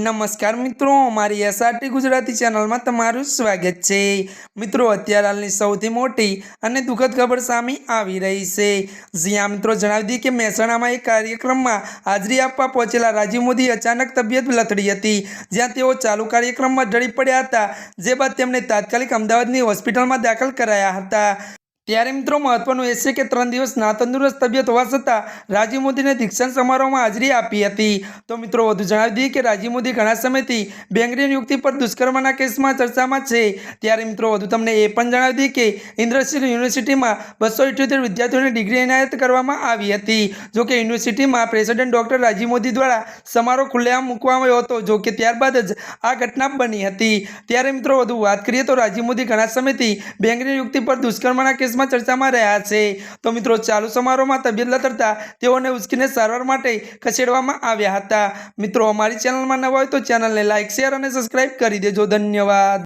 નમસ્કાર મિત્રો મારી એસઆરટી ગુજરાતી ચેનલમાં તમારું સ્વાગત છે. મિત્રો, અત્યારે હાલની સૌથી મોટી અને દુઃખદ ખબર સામે આવી રહી છે. જ્યાં મિત્રો, જણાવી દઈએ કે મહેસાણામાં એક કાર્યક્રમમાં હાજરી આપવા પહોંચેલા રાજીવ મોદી અચાનક તબિયત લથડી હતી. જ્યાં તેઓ ચાલુ કાર્યક્રમમાં ઢળી પડ્યા હતા, જે બાદ તેમને તાત્કાલિક અમદાવાદની હોસ્પિટલમાં દાખલ કરાયા હતા. ત્યારે મિત્રો મહત્વનું એ છે કે ત્રણ દિવસ ના તંદુરસ્ત તબિયત હોવા છતાં રાજીવ મોદીને દીક્ષાંત સમારોહમાં હાજરી આપી હતી. તો મિત્રો વધુ જણાવી દઈએ કે રાજીવ મોદી ઘણા સમયથી બેંગરી યુક્તિ પર દુષ્કર્મના કેસમાં ચર્ચામાં છે. ત્યારે મિત્રો વધુ તમને એ પણ જણાવી દઈએ કે ઇન્દ્રશીલ યુનિવર્સિટીમાં બસો ઇઠ્યોતેર વિદ્યાર્થીઓને ડિગ્રી એનાયત કરવામાં આવી હતી. જો કે યુનિવર્સિટીમાં પ્રેસિડેન્ટ ડૉક્ટર રાજીવ મોદી દ્વારા સમારોહ ખુલ્લેઆમ મૂકવામાં આવ્યો હતો, જો કે ત્યારબાદ જ આ ઘટના બની હતી. ત્યારે મિત્રો વધુ વાત કરીએ તો રાજીવ મોદી ઘણા સમયથી બેંગરી યુક્તિ પર દુષ્કર્મના કેસમાં ચર્ચામાં રહ્યા છે. તો મિત્રો, ચાલુ સમારોહમાં તબિયત લથડતા તેઓને ઉચકીને સારવાર માટે ખસેડવામાં આવ્યા હતા. મિત્રો, અમારી ચેનલમાં નવા હોય તો ચેનલને લાઇક શેર અને સબસ્ક્રાઇબ કરી દેજો. ધન્યવાદ.